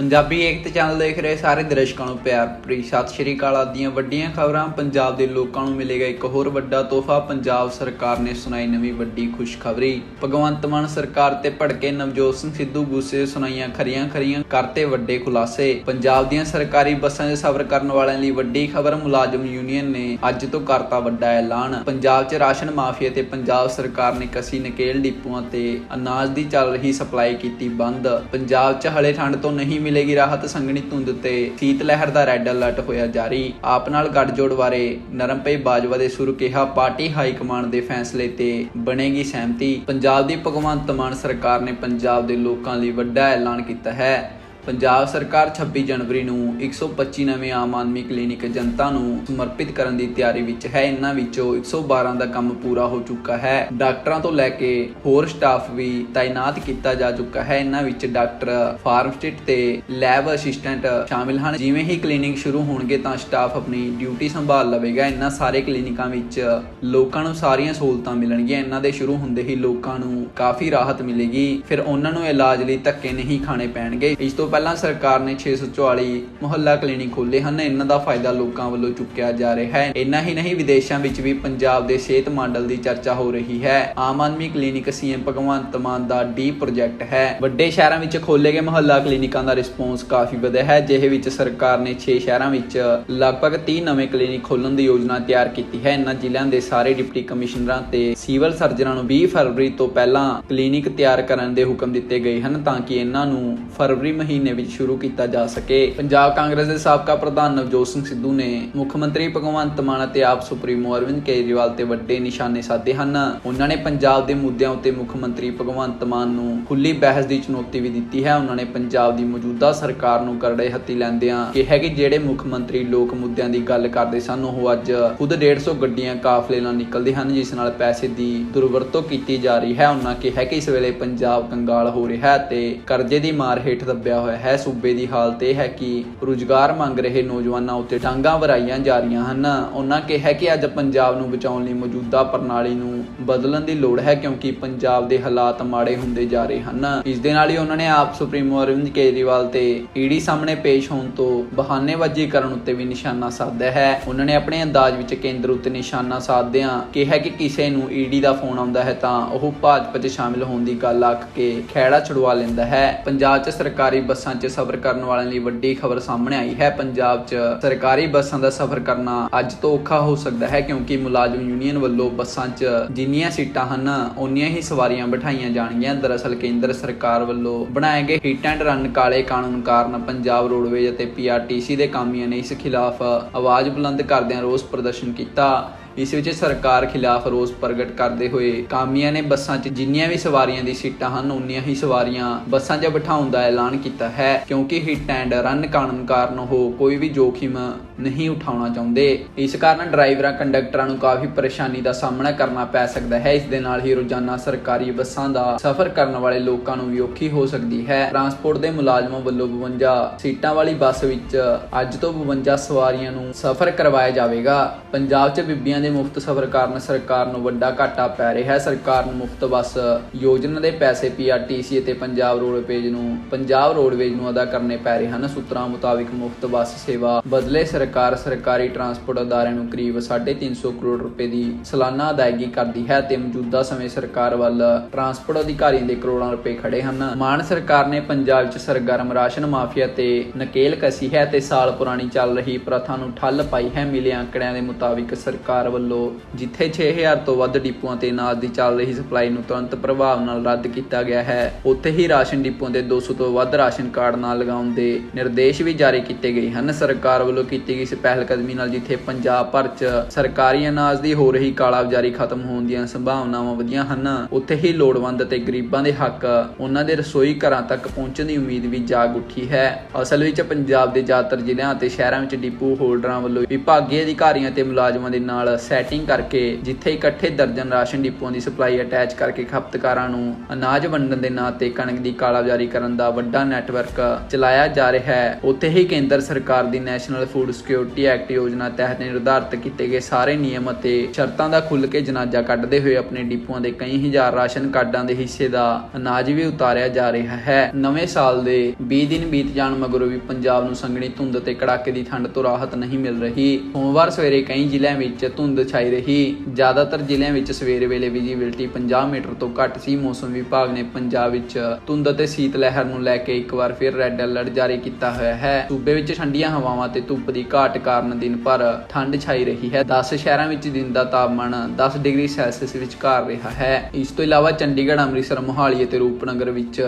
ਪੰਜਾਬੀ ਏਕਤਾ channel ਦੇਖ ਰਹੇ ਸਾਰੇ ਦਰਸ਼ਕਾਂ ਨੂੰ ਪਿਆਰ ਭਰੀ। ਸਤਿ ਸ਼੍ਰੀ ਅਕਾਲ ਆਦੀਆਂ ਵੱਡੀਆਂ ਖਬਰਾਂ। ਪੰਜਾਬ ਦੇ ਲੋਕਾਂ ਨੂੰ ਮਿਲੇਗਾ ਇੱਕ ਹੋਰ ਵੱਡਾ ਤੋਹਫਾ। ਪੰਜਾਬ ਸਰਕਾਰ ਨੇ ਸੁਣਾਈ ਨਵੀਂ ਵੱਡੀ ਖੁਸ਼ਖਬਰੀ। ਭਗਵੰਤ ਮਾਨ ਸਰਕਾਰ ਤੇ ਭੜਕੇ ਨਵਜੋਤ ਸਿੰਘ ਸਿੱਧੂ ਗੁੱਸੇ ਸੁਣਾਈਆਂ ਖਰੀਆਂ ਖਰੀਆਂ ਕਰਤੇ ਵੱਡੇ ਖੁਲਾਸੇ। ਪੰਜਾਬ ਦੀਆਂ ਸਰਕਾਰੀ ਬੱਸਾਂ 'ਚ ਸਫ਼ਰ ਕਰਨ ਵਾਲਿਆਂ ਲਈ ਵੱਡੀ ਖਬਰ ਮੁਲਾਜ਼ਮ ਯੂਨੀਅਨ ਨੇ ਅੱਜ ਤੋਂ ਕਰਤਾ ਵੱਡਾ ਐਲਾਨ। ਪੰਜਾਬ 'ਚ ਰਾਸ਼ਨ ਮਾਫੀਆ ਤੇ ਪੰਜਾਬ ਸਰਕਾਰ ਨੇ ਕਸੀ ਨਕੇਲ ਡਿਪੂਆਂ ਤੇ ਅਨਾਜ ਦੀ ਚੱਲ ਰਹੀ ਸਪਲਾਈ ਕੀਤੀ ਬੰਦ। ਪੰਜਾਬ 'ਚ ਹਲੇ ਠੰਡ ਤੋਂ ਨਹੀਂ ਮਿਲੇਗੀ ਰਾਹਤ ਸੰਘਣੀ ਧੁੰਦ ਤੇ। ਸੀਤ ਲਹਿਰ ਦਾ ਰੈੱਡ ਅਲਰਟ ਹੋਇਆ ਜਾਰੀ। ਆਪ ਨਾਲ ਗੱਠਜੋੜ ਬਾਰੇ ਨਰਮਪਈ ਬਾਜਵਾ ਦੇ ਸੁਰੂ ਕਿਹਾ, ਪਾਰਟੀ ਹਾਈ ਕਮਾਂਡ ਦੇ ਫੈਸਲੇ ਤੇ ਬਣੇਗੀ ਸਹਿਮਤੀ। ਪੰਜਾਬ ਦੀ ਭਗਵੰਤ ਮਾਨ ਸਰਕਾਰ ਨੇ ਪੰਜਾਬ ਦੇ ਲੋਕਾਂ ਲਈ ਵੱਡਾ ਐਲਾਨ ਕੀਤਾ ਹੈ। ਪੰਜਾਬ ਸਰਕਾਰ 26 ਜਨਵਰੀ ਨੂੰ 125 ਨਵੇਂ ਆਮ ਆਦਮੀ ਕਲੀਨਿਕ ਜਨਤਾ ਨੂੰ ਸਮਰਪਿਤ ਕਰਨ ਦੀ ਤਿਆਰੀ ਵਿੱਚ ਹੈ। ਇਹਨਾਂ ਵਿੱਚੋਂ 112 ਦਾ ਕੰਮ ਪੂਰਾ ਹੋ ਚੁੱਕਾ ਹੈ। ਡਾਕਟਰਾਂ ਤੋਂ ਲੈ ਕੇ ਹੋਰ ਸਟਾਫ ਵੀ ਤਾਇਨਾਤ ਕੀਤਾ ਜਾ ਚੁੱਕਾ ਹੈ। ਇਨ੍ਹਾਂ ਵਿੱਚ ਡਾਕਟਰ, ਫਾਰਮਾਸਿਸਟ ਤੇ ਲੈਬ ਅਸਿਸਟੈਂਟ ਸ਼ਾਮਿਲ ਹਨ। ਜਿਵੇਂ ਹੀ ਕਲੀਨਿਕ ਸ਼ੁਰੂ ਹੋਣਗੇ ਤਾਂ ਸਟਾਫ ਆਪਣੀ ਡਿਊਟੀ ਸੰਭਾਲ ਲਵੇਗਾ। ਇਹਨਾਂ ਸਾਰੇ ਕਲੀਨਿਕਾਂ ਵਿੱਚ ਲੋਕਾਂ ਨੂੰ ਸਾਰੀਆਂ ਸਹੂਲਤਾਂ ਮਿਲਣਗੀਆਂ। ਇਹਨਾਂ ਦੇ ਸ਼ੁਰੂ ਹੁੰਦੇ ਹੀ ਲੋਕਾਂ ਨੂੰ ਕਾਫੀ ਰਾਹਤ ਮਿਲੇਗੀ। ਫਿਰ ਉਹਨਾਂ ਨੂੰ ਇਲਾਜ ਲਈ ਧੱਕੇ ਨਹੀਂ ਖਾਣੇ ਪੈਣਗੇ। ਇਸ ਤੋਂ ਪਹਿਲਾਂ ਸਰਕਾਰ ਨੇ 644 ਮੁਹੱਲਾ ਕਲੀਨਿਕ ਖੋਲ੍ਹੇ ਹਨ। ਇਹਨਾਂ ਦਾ ਫਾਇਦਾ ਲੋਕਾਂ ਵੱਲੋਂ ਚੁੱਕਿਆ ਜਾ ਰਿਹਾ ਹੈ। ਇੰਨਾ ਹੀ ਨਹੀਂ, ਵਿਦੇਸ਼ਾਂ ਵਿੱਚ ਵੀ ਪੰਜਾਬ ਦੇ ਸਿਹਤ ਮਾਡਲ ਦੀ ਚਰਚਾ ਹੋ ਰਹੀ ਹੈ। ਆਮ ਆਦਮੀ ਕਲੀਨਿਕ ਸੀਐਮ ਭਗਵੰਤ ਮਾਨ ਦਾ ਡੀ ਪ੍ਰੋਜੈਕਟ ਹੈ। ਵੱਡੇ ਸ਼ਹਿਰਾਂ ਵਿੱਚ ਖੋਲ੍ਹੇ ਗਏ ਮੁਹੱਲਾ ਕਲੀਨਿਕਾਂ ਦਾ ਰਿਸਪੌਂਸ ਕਾਫੀ ਵਧਿਆ ਹੈ। ਜਿਹੇ ਵਿੱਚ ਸਰਕਾਰ ਨੇ 6 ਸ਼ਹਿਰਾਂ ਵਿੱਚ ਲਗਭਗ 30 ਨਵੇਂ ਕਲੀਨਿਕ ਖੋਲਣ ਦੀ ਯੋਜਨਾ ਤਿਆਰ ਕੀਤੀ ਹੈ। ਇਹਨਾਂ ਜ਼ਿਲ੍ਹਿਆਂ ਦੇ ਸਾਰੇ ਡਿਪਟੀ ਕਮਿਸ਼ਨਰਾਂ ਤੇ ਸਿਵਲ ਸਰਜਨਾਂ ਨੂੰ 20 ਫਰਵਰੀ ਤੋਂ ਪਹਿਲਾਂ ਕਲੀਨਿਕ ਤਿਆਰ ਕਰਨ ਦੇ ਹੁਕਮ ਦਿੱਤੇ ਗਏ ਹਨ ਤਾਂ ਕਿ ਇਹਨਾਂ ਨੂੰ ਫਰਵਰੀ ਮਹੀਨੇ ਵਿੱਚ ਸ਼ੁਰੂ ਕੀਤਾ ਜਾ ਸਕੇ। ਪੰਜਾਬ ਕਾਂਗਰਸ ਦੇ ਸਾਬਕਾ ਪ੍ਰਧਾਨ ਨਵਜੋਤ ਸਿੰਘ ਸਿੱਧੂ ਨੇ ਮੁੱਖ ਮੰਤਰੀ ਭਗਵੰਤ ਮਾਨ ਅਤੇ ਆਪ ਸੁਪਰੀਮੋ ਅਰਵਿੰਦ ਕੇਜਰੀਵਾਲ ਤੇ ਵੱਡੇ ਨਿਸ਼ਾਨੇ ਸਾਧੇ ਹਨ। ਉਹਨਾਂ ਨੇ ਪੰਜਾਬ ਦੇ ਮੁੱਦਿਆਂ ਉੱਤੇ ਮੁੱਖ ਮੰਤਰੀ ਭਗਵੰਤ ਮਾਨ ਨੂੰ ਖੁੱਲੀ ਬਹਿਸ ਦੀ ਚੁਣੌਤੀ ਵੀ ਦਿੱਤੀ ਹੈ। ਉਹਨਾਂ ਨੇ ਪੰਜਾਬ ਦੀ ਮੌਜੂਦਾ ਸਰਕਾਰ ਨੂੰ ਕਰੜੇ ਹੱਥੀ ਲੈਂਦਿਆਂ ਕਿਹਾ ਕਿ ਜਿਹੜੇ ਮੁੱਖ ਮੰਤਰੀ ਲੋਕ ਮੁੱਦਿਆਂ ਦੀ ਗੱਲ ਕਰਦੇ ਸਨ, ਉਹ ਅੱਜ ਖੁਦ 150 ਗੱਡੀਆਂ ਕਾਫਲੇ ਨਾਲ ਨਿਕਲਦੇ ਹਨ, ਜਿਸ ਨਾਲ ਪੈਸੇ ਦੀ ਦੁਰਵਰਤੋਂ ਕੀਤੀ ਜਾ ਰਹੀ ਹੈ। ਉਹਨਾਂ ਕਿਹਾ ਕਿ ਇਸ ਵੇਲੇ ਪੰਜਾਬ ਕੰਗਾਲ ਹੋ ਰਿਹਾ ਹੈ ਤੇ ਕਰਜ਼ੇ ਦੀ ਮਾਰ ਹੇਠ ਦੱਬਿਆ ਹੋਇਆ ਹੈ ਸੂਬੇ ਦੀ ਹਾਲਤ ਇਹ ਹੈ ਕਿ ਰੁਜ਼ਗਾਰ ਮੰਗ ਰਹੇ ਨੌਜਵਾਨਾਂ ਉੱਤੇ ਡਾਂਗਾਂ ਵਰਾਈਆਂ ਜਾ ਰਹੀਆਂ ਹਨ। ਉਹਨਾਂ ਕਿਹਾ ਕਿ ਅੱਜ ਪੰਜਾਬ ਨੂੰ ਬਚਾਉਣ ਲਈ ਮੌਜੂਦਾ ਪ੍ਰਣਾਲੀ ਨੂੰ ਬਦਲਣ ਦੀ ਲੋੜ ਹੈ ਕਿਉਂਕਿ ਪੰਜਾਬ ਦੇ ਹਾਲਾਤ ਮਾੜੇ ਹੁੰਦੇ ਜਾ ਰਹੇ ਹਨ। ਇਸ ਦੇ ਨਾਲ ਹੀ ਉਹਨਾਂ ਨੇ ਆਪ ਸੁਪਰੀਮੋ ਅਰਵਿੰਦ ਕੇਜਰੀਵਾਲ ਤੇ ਈਡੀ ਸਾਹਮਣੇ ਪੇਸ਼ ਹੋਣ ਤੋਂ ਬਹਾਨੇਬਾਜ਼ੀ ਕਰਨ ਉੱਤੇ ਵੀ ਨਿਸ਼ਾਨਾ ਸਾਧਿਆ ਹੈ। ਉਹਨਾਂ ਨੇ ਆਪਣੇ ਅੰਦਾਜ਼ ਵਿੱਚ ਕੇਂਦਰ ਉੱਤੇ ਨਿਸ਼ਾਨਾ ਸਾਧਦਿਆਂ ਕਿਹਾ ਕਿ ਕਿਸੇ ਨੂੰ ਈਡੀ ਦਾ ਫੋਨ ਆਉਂਦਾ ਹੈ ਤਾਂ ਉਹ ਭਾਜਪਾ 'ਚ ਸ਼ਾਮਿਲ ਹੋਣ ਦੀ ਗੱਲ ਆਖ ਕੇ ਖਹਿੜਾ ਛੁਡਵਾ ਲੈਂਦਾ ਹੈ। ਪੰਜਾਬ 'ਚ ਸਰਕਾਰੀ ਬੱਸਾਂ 'ਚ ਸਫ਼ਰ ਕਰਨ ਵਾਲਿਆਂ ਲਈ ਵੱਡੀ ਖਬਰ ਸਾਹਮਣੇ ਆਈ ਹੈ। ਪੰਜਾਬ 'ਚ ਸਰਕਾਰੀ ਬੱਸਾਂ ਦਾ ਸਫ਼ਰ ਕਰਨਾ ਅੱਜ ਤੋਂ ਔਖਾ ਹੋ ਸਕਦਾ ਹੈ ਕਿਉਂਕਿ ਮੁਲਾਜ਼ਮ ਯੂਨੀਅਨ ਵੱਲੋਂ ਬੱਸਾਂ 'ਚ ਜਿੰਨੀਆਂ ਸੀਟਾਂ ਹਨ, ਓਨੀਆਂ ਹੀ ਸਵਾਰੀਆਂ ਬਿਠਾਈਆਂ ਜਾਣਗੀਆਂ। ਦਰਅਸਲ ਕੇਂਦਰ ਸਰਕਾਰ ਵੱਲੋਂ ਬਣਾਏ ਗਏ ਹਿੱਟ ਐਂਡ ਰਨ ਕਾਲੇ ਕਾਨੂੰਨ ਕਾਰਨ ਪੰਜਾਬ ਰੋਡਵੇਜ਼ ਅਤੇ ਪੀਆਰਟੀਸੀ ਦੇ ਕਾਮਿਆਂ ਨੇ ਇਸ ਖਿਲਾਫ ਆਵਾਜ਼ ਬੁਲੰਦ ਕਰਦਿਆਂ ਰੋਸ ਪ੍ਰਦਰਸ਼ਨ ਕੀਤਾ। ਇਸ ਵਿੱਚ ਸਰਕਾਰ ਖਿਲਾਫ ਰੋਸ ਪ੍ਰਗਟ ਕਰਦੇ ਹੋਏ ਕਾਮਿਆਂ ਨੇ ਬੱਸਾਂ 'ਚ ਜਿੰਨੀਆਂ ਵੀ ਸਵਾਰੀਆਂ ਦੀ ਸੀਟਾਂ ਹਨ, ਉਨੀਆਂ ਹੀ ਸਵਾਰੀਆਂ ਬੱਸਾਂ 'ਚ ਬਿਠਾਉਣ ਦਾ ਐਲਾਨ ਕੀਤਾ ਹੈ, ਕਿਉਂਕਿ ਹਿੱਟ ਐਂਡ ਰਨ ਕਾਨੂੰਨ ਕਾਰਨ ਉਹ ਕੋਈ ਵੀ ਜੋਖਿਮ ਨਹੀਂ ਉਠਾਉਣਾ ਚਾਹੁੰਦੇ। ਇਸ ਕਾਰਨ ਡਰਾਈਵਰਾਂ, ਕੰਡਕਟਰਾਂ ਨੂੰ ਕਾਫੀ ਪਰੇਸ਼ਾਨੀ ਦਾ ਸਾਹਮਣਾ ਕਰਨਾ ਪੈ ਸਕਦਾ ਹੈ। ਇਸ ਦੇ ਨਾਲ ਹੀ ਰੋਜ਼ਾਨਾ ਸਰਕਾਰੀ ਬੱਸਾਂ ਦਾ ਸਫ਼ਰ ਕਰਨ ਵਾਲੇ ਲੋਕਾਂ ਨੂੰ ਵੀ ਔਖੀ ਹੋ ਸਕਦੀ ਹੈ। ਟਰਾਂਸਪੋਰਟ ਦੇ ਮੁਲਾਜ਼ਮਾਂ ਵੱਲੋਂ 52 ਸੀਟਾਂ ਵਾਲੀ ਬੱਸ ਵਿੱਚ ਅੱਜ ਤੋਂ 52 ਸਵਾਰੀਆਂ ਨੂੰ ਸਫ਼ਰ ਕਰਵਾਇਆ ਜਾਵੇਗਾ। ਪੰਜਾਬ 'ਚ ਬੀਬੀਆਂ ਦੇ ਮੁਫਤ ਸਫ਼ਰ ਕਾਰਨ ਸਰਕਾਰ ਨੂੰ ਵੱਡਾ ਘਾਟਾ ਪੈ ਰਿਹਾ ਹੈ। ਸਰਕਾਰ ਨੂੰ ਮੁਫਤ ਬੱਸ ਯੋਜਨਾ ਦੇ ਪੈਸੇ ਪੀਆਰਟੀਸੀ ਅਤੇ ਪੰਜਾਬ ਰੋਡਵੇਜ਼ ਨੂੰ, ਪੰਜਾਬ ਰੋਡਵੇਜ਼ ਨੂੰ ਅਦਾ ਕਰਨੇ ਪੈ ਰਹੇ ਹਨ। ਸੂਤਰਾਂ ਮੁਤਾਬਿਕ ਮੁਫਤ ਬੱਸ ਸੇਵਾ ਬਦਲੇ ਸਰਕਾਰ ਸਰਕਾਰੀ ਟਰਾਂਸਪੋਰਟ ਅਦਾਰਿਆਂ ਨੂੰ ਕਰੀਬ 350 ਕਰੋੜ ਰੁਪਏ ਦੀ ਸਾਲਾਨਾ ਅਦਾਇਗੀ ਕਰਦੀ ਹੈ ਤੇ ਮੌਜੂਦਾ ਸਮੇਂ ਸਰਕਾਰ ਵੱਲ ਟਰਾਂਸਪੋਰਟ ਅਧਿਕਾਰੀਆਂ ਦੇ ਕਰੋੜਾਂ ਰੁਪਏ ਖੜੇ ਹਨ। ਮਾਨ ਸਰਕਾਰ ਨੇ ਪੰਜਾਬ ਚ ਸਰਗਰਮ ਰਾਸ਼ਨ ਮਾਫੀਆ ਤੇ ਨਕੇਲ ਕਸੀ ਹੈ ਤੇ ਸਾਲ ਪੁਰਾਣੀ ਚੱਲ ਰਹੀ ਪ੍ਰਥਾ ਨੂੰ ਠੱਲ ਪਾਈ ਹੈ। ਮਿਲੇ ਅੰਕੜਿਆਂ ਦੇ ਮੁਤਾਬਿਕ ਸਰਕਾਰ ਵੱਲੋਂ ਜਿੱਥੇ 6000 ਤੋਂ ਵੱਧ ਡਿਪੂਆਂ ਤੇ ਅਨਾਜ ਦੀ ਚੱਲ ਰਹੀ ਸਪਲਾਈ ਨੂੰ ਤੁਰੰਤ ਪ੍ਰਭਾਵ ਨਾਲ ਰੱਦ ਕੀਤਾ ਗਿਆ ਹੈ, ਉੱਥੇ ਹੀ ਰਾਸ਼ਨ ਡਿਪੂਆਂ ਦੇ 200 ਤੋਂ ਵੱਧ ਰਾਸ਼ਨ ਕਾਰਡ ਨਾਲ ਲਗਾਉਣ ਦੇ ਨਿਰਦੇਸ਼ ਵੀ ਜਾਰੀ ਕੀਤੇ ਗਏ ਹਨ। ਸਰਕਾਰ ਵੱਲੋਂ ਕੀਤੀ ਗਈ ਇਸ ਪਹਿਲ ਨਾਲ ਜਿੱਥੇ ਪੰਜਾਬ ਭਰ 'ਚ ਸਰਕਾਰੀ ਅਨਾਜ ਦੀ ਹੋ ਰਹੀ ਕਾਲਾਬਾਜ਼ਾਰੀ ਖਤਮ ਹੋਣ ਦੀਆਂ ਸੰਭਾਵਨਾਵਾਂ ਵਧੀਆਂ ਹਨ, ਉੱਥੇ ਹੀ ਲੋੜਵੰਦ ਅਤੇ ਗਰੀਬਾਂ ਦੇ ਹੱਕ ਉਹਨਾਂ ਦੇ ਰਸੋਈ ਘਰਾਂ ਤੱਕ ਪਹੁੰਚਣ ਦੀ ਉਮੀਦ ਵੀ ਜਾਗ ਉੱਠੀ ਹੈ। ਅਸਲ ਵਿੱਚ ਪੰਜਾਬ ਦੇ ਜ਼ਿਆਦਾਤਰ ਜ਼ਿਲ੍ਹਿਆਂ ਅਤੇ ਸ਼ਹਿਰਾਂ ਵਿੱਚ ਡਿਪੂ ਹੋਲਡਰਾਂ ਵੱਲੋਂ ਵਿਭਾਗੀ ਅਧਿਕਾਰੀਆਂ ਤੇ ਮੁਲਾਜ਼ਮਾਂ ਦੇ ਨਾਲ ਸੈਟਿੰਗ ਕਰਕੇ ਜਿੱਥੇ ਇਕੱਠੇ ਦਰਜਨ ਰਾਸ਼ਨ ਡਿਪੂਆਂ ਦੀ ਸਪਲਾਈ ਅਟੈਚ ਕਰਕੇ ਖਪਤਕਾਰਾਂ ਨੂੰ ਅਨਾਜ ਵੰਡਣ ਦੇ ਨਾਂ ਤੇ ਕਣਕ ਦੀ ਕਾਲਾਬਾਜ਼ਾਰੀ ਕਰਨ ਦਾ ਵੱਡਾ ਨੈਟਵਰਕ ਚਲਾਇਆ ਜਾ ਰਿਹਾ ਹੈ। ਉੱਥੇ ਹੀ ਕੇਂਦਰ ਸਰਕਾਰ ਦੀ ਨੈਸ਼ਨਲ ਫੂਡ ਸਿਕਿਉਰਿਟੀ ਐਕਟ ਯੋਜਨਾ ਤਹਿਤ ਨਿਰਧਾਰਤ ਕੀਤੇ ਗਏ ਸਾਰੇ ਨਿਯਮ ਅਤੇ ਸ਼ਰਤਾਂ ਦਾ ਖੁੱਲ੍ਹ ਕੇ ਜਨਾਜ਼ਾ ਕੱਢਦੇ ਹੋਏ ਆਪਣੇ ਡਿਪੂਆਂ ਦੇ ਕਈ ਹਜ਼ਾਰ ਰਾਸ਼ਨ ਕਾਰਡਾਂ ਦੇ ਹਿੱਸੇ ਦਾ ਅਨਾਜ ਵੀ ਉਤਾਰਿਆ ਜਾ ਰਿਹਾ ਹੈ। ਨਵੇਂ ਸਾਲ ਦੇ 20 ਦਿਨ ਬੀਤ ਜਾਣ ਮਗਰੋਂ ਵੀ ਪੰਜਾਬ ਨੂੰ ਸੰਘਣੀ ਧੁੰਦ ਤੇ ਕੜਾਕੇ ਦੀ ਠੰਡ ਤੋਂ ਰਾਹਤ ਨਹੀਂ ਮਿਲ ਰਹੀ। ਸੋਮਵਾਰ ਸਵੇਰੇ ਕਈ ਜ਼ਿਲ੍ਹਿਆਂ ਵਿੱਚ ਧੁੰਦ ਛਾਈ ਰਹੀ। ਜ਼ਿਆਦਾਤਰ ਜ਼ਿਲ੍ਹਿਆਂ ਵਿੱਚ ਸਵੇਰ ਵੇਲੇ ਵਿਜ਼ਿਬਿਲਟੀ 50 ਮੀਟਰ ਤੋਂ ਘੱਟ ਸੀ। ਮੌਸਮ ਵਿਭਾਗ ਨੇ ਪੰਜਾਬ ਵਿੱਚ ਧੁੰਦ ਅਤੇ ਸੀਤ ਲਹਿਰ ਨੂੰ ਲੈ ਕੇ ਇੱਕ ਵਾਰ ਫਿਰ ਰੈੱਡ ਅਲਰਟ ਜਾਰੀ ਕੀਤਾ ਹੋਇਆ ਹੈ। ਸੂਬੇ ਵਿੱਚ ਠੰਡੀਆਂ ਹਵਾਵਾਂ ਤੇ ਧੁੱਪ ਦੀ ਘਾਟ ਕਾਰਨ ਦਿਨ ਭਰ ਠੰਡ ਛਾਈ ਰਹੀ ਹੈ। 10 ਸ਼ਹਿਰਾਂ ਵਿੱਚ ਦਿਨ ਦਾ ਤਾਪਮਾਨ 10 ਡਿਗਰੀ ਸੈਲਸੀਅਸ ਵਿਚਕਾਰ ਰਿਹਾ ਹੈ। ਇਸ ਤੋਂ ਇਲਾਵਾ ਚੰਡੀਗੜ੍ਹ, ਅੰਮ੍ਰਿਤਸਰ, ਮੋਹਾਲੀ ਅਤੇ ਰੂਪਨਗਰ ਵਿੱਚ